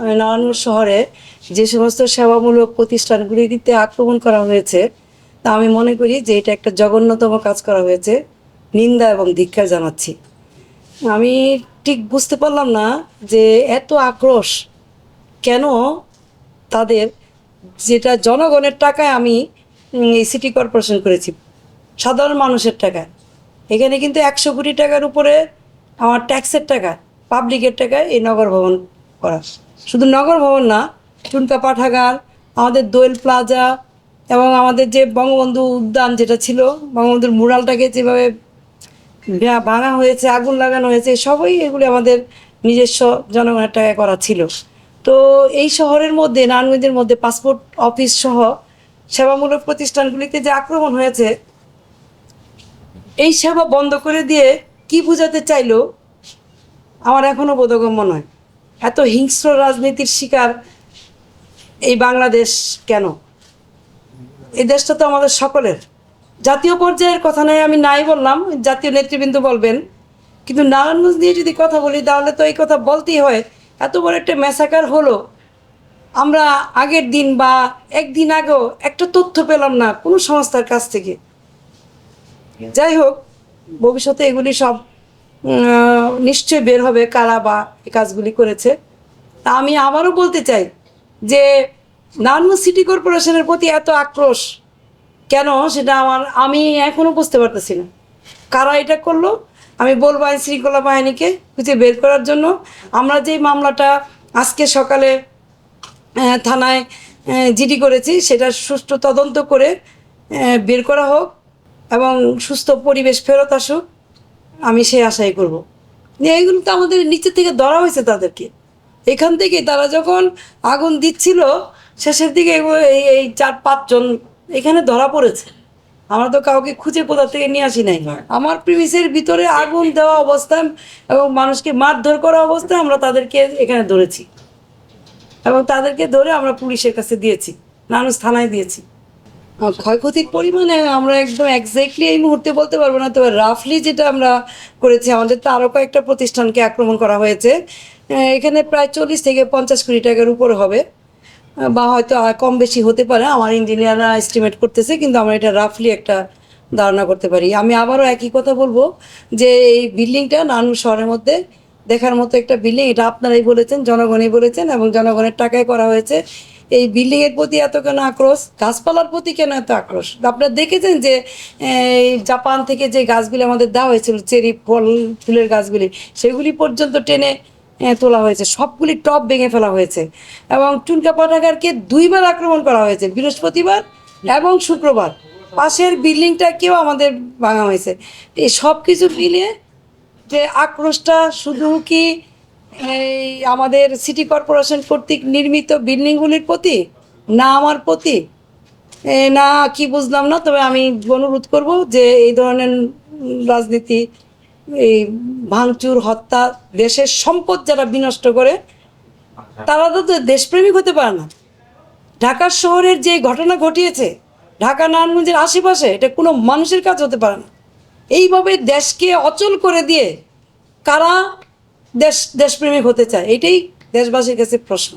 নারায়ণগঞ্জ শহরে যে সমস্ত সেবামূলক প্রতিষ্ঠানগুলিতে আক্রমণ করা হয়েছে, তা আমি মনে করি যে এটা একটা জঘন্যতম কাজ করা হয়েছে। নিন্দা এবং ধিক্ষার জানাচ্ছি। আমি ঠিক বুঝতে পারলাম না যে এত আক্রোশ কেন তাদের, যেটা জনগণের টাকায় আমি এই সিটি কর্পোরেশন করেছি, সাধারণ মানুষের টাকায়। এখানে কিন্তু একশো কোটি টাকার উপরে আমার ট্যাক্সের টাকা, পাবলিকের টাকায় এই নগর ভবন করা। শুধু নগর ভবন না চুনকা পাঠাগার, আমাদের দোয়েল প্লাজা এবং আমাদের যে বঙ্গবন্ধু উদ্যান যেটা ছিল, বঙ্গবন্ধুর মুরালটাকে যেভাবে ভাঙা হয়েছে, আগুন লাগানো হয়েছে, সবই এগুলি আমাদের নিজস্ব জনগণের টাকা করা ছিল। তো এই শহরের মধ্যে, নারায়ণগঞ্জের মধ্যে পাসপোর্ট অফিস সহ সেবামূলক প্রতিষ্ঠানগুলিতে যে আক্রমণ হয়েছে, এই সেবা বন্ধ করে দিয়ে কি বোঝাতে চাইলো, আমার এখনও বোধগম্য নয়। এত হিংস্র রাজনীতির শিকার এই বাংলাদেশ কেন? এই দেশটা তো আমাদের সকলের। জাতীয় পর্যায়ের কথা নয়, আমি নাই বললাম, জাতীয় নেতৃবৃন্দ বলবেন। কিন্তু নারায়ণগঞ্জ নিয়ে যদি কথা বলি, তাহলে তো এই কথা বলতেই হয়। এত বড় একটা ম্যাসাকার হলো। আমরা আগের দিন বা একদিন আগেও একটা তথ্য পেলাম না কোনো সংস্থার কাছ থেকে। যাই হোক, ভবিষ্যতে এগুলি সব উম, নিশ্চয়ই বের হবে কারা বা এই কাজগুলি করেছে। তা আমি আবারও বলতে চাই যে নারায়ণগঞ্জ সিটি কর্পোরেশনের প্রতি এত আক্রোশ কেন সেটা আমার আমি এখনও বুঝতে পারতেছি না। কারা এটা করল? আমি বলব আইন শৃঙ্খলা বাহিনীকে খুঁজে বের করার জন্য। আমরা যে মামলাটা আজকে সকালে থানায় জিডি করেছি সেটা সুষ্ঠু তদন্ত করে বের করা হোক এবং সুস্থ পরিবেশ ফেরত আসুক। আমি সেই আশাই করব। যে এইগুলো তো আমাদের নিচে থেকে ধরা হয়েছে তাদেরকে। এখান থেকে তারা যখন আগুন দিচ্ছিল শেষের দিকে এই এই চার পাঁচজন এখানে ধরা পড়েছে। আমরা তো কাউকে খুঁজে কোথা থেকে নিয়ে আসি নাই। আমার প্রিমিসের ভিতরে আগুন দেওয়া অবস্থায় এবং মানুষকে মারধর করা অবস্থায় আমরা তাদেরকে এখানে ধরেছি। এবং তাদেরকে ধরে আমরা পুলিশের কাছে দিয়েছি। নানুস থানায় দিয়েছি। ক্ষয়ক্ষতির পরিমাণে আমরা একদম এক্স্যাক্টলি এই মুহূর্তে বলতে পারব না, তবে রাফলি যেটা আমরা করেছি, আমাদের তো আরও কয়েকটা প্রতিষ্ঠানকে আক্রমণ করা হয়েছে। এখানে প্রায় চল্লিশ থেকে পঞ্চাশ কোটি টাকার উপর হবে। বা হয়তো কম বেশি হতে পারে, আমার ইঞ্জিনিয়াররা এস্টিমেট করতেছে, কিন্তু আমরা এটা রাফলি একটা ধারণা করতে পারি। আমি আবারও একই কথা বলব যে এই বিল্ডিংটা নানুর শহরের মধ্যে দেখার মতো একটা বিল্ডিং এটা আপনারাই বলেছেন, জনগণই বলেছেন এবং জনগণের টাকায় করা হয়েছে। এই বিল্ডিং এর প্রতি এত কেন আক্রোশ? গাছপালার প্রতি কেন এত আক্রোশ? আপনারা দেখেছেন যে, এই জাপান থেকে যে গাছগুলি আমাদের দেওয়া হয়েছিল, চেরি, ফল, ফুলের গাছগুলি, সেগুলি পর্যন্ত টেনে তোলা হয়েছে। সবগুলি টপ ভেঙে ফেলা হয়েছে। এবং টুনকা পাঠাগারকে দুইবার আক্রমণ করা হয়েছে, বৃহস্পতিবার এবং শুক্রবার। পাশের বিল্ডিংটাকেও আমাদের ভাঙা হয়েছে। এই সব কিছু মিলিয়ে যে আক্রোশটা শুধু কি এই আমাদের সিটি কর্পোরেশন কর্তৃক নির্মিত বিল্ডিংগুলির প্রতি না আমার প্রতি না কি বুঝলাম না তবে আমি অনুরোধ করব যে এই ধরনের রাজনীতি এই ভাঙচুর হত্যা দেশের সম্পদ যারা বিনষ্ট করে তারা তো দেশপ্রেমিক হতে পারে না। ঢাকা শহরের যে ঘটনা ঘটিয়েছে ঢাকা নারায়ণগঞ্জের আশেপাশে এটা কোনো মানুষের কাজ হতে পারে না। এইভাবে দেশকে অচল করে দিয়ে কারা দেশ দেশপ্রেমিক হতে চায় এটাই দেশবাসীর কাছে প্রশ্ন।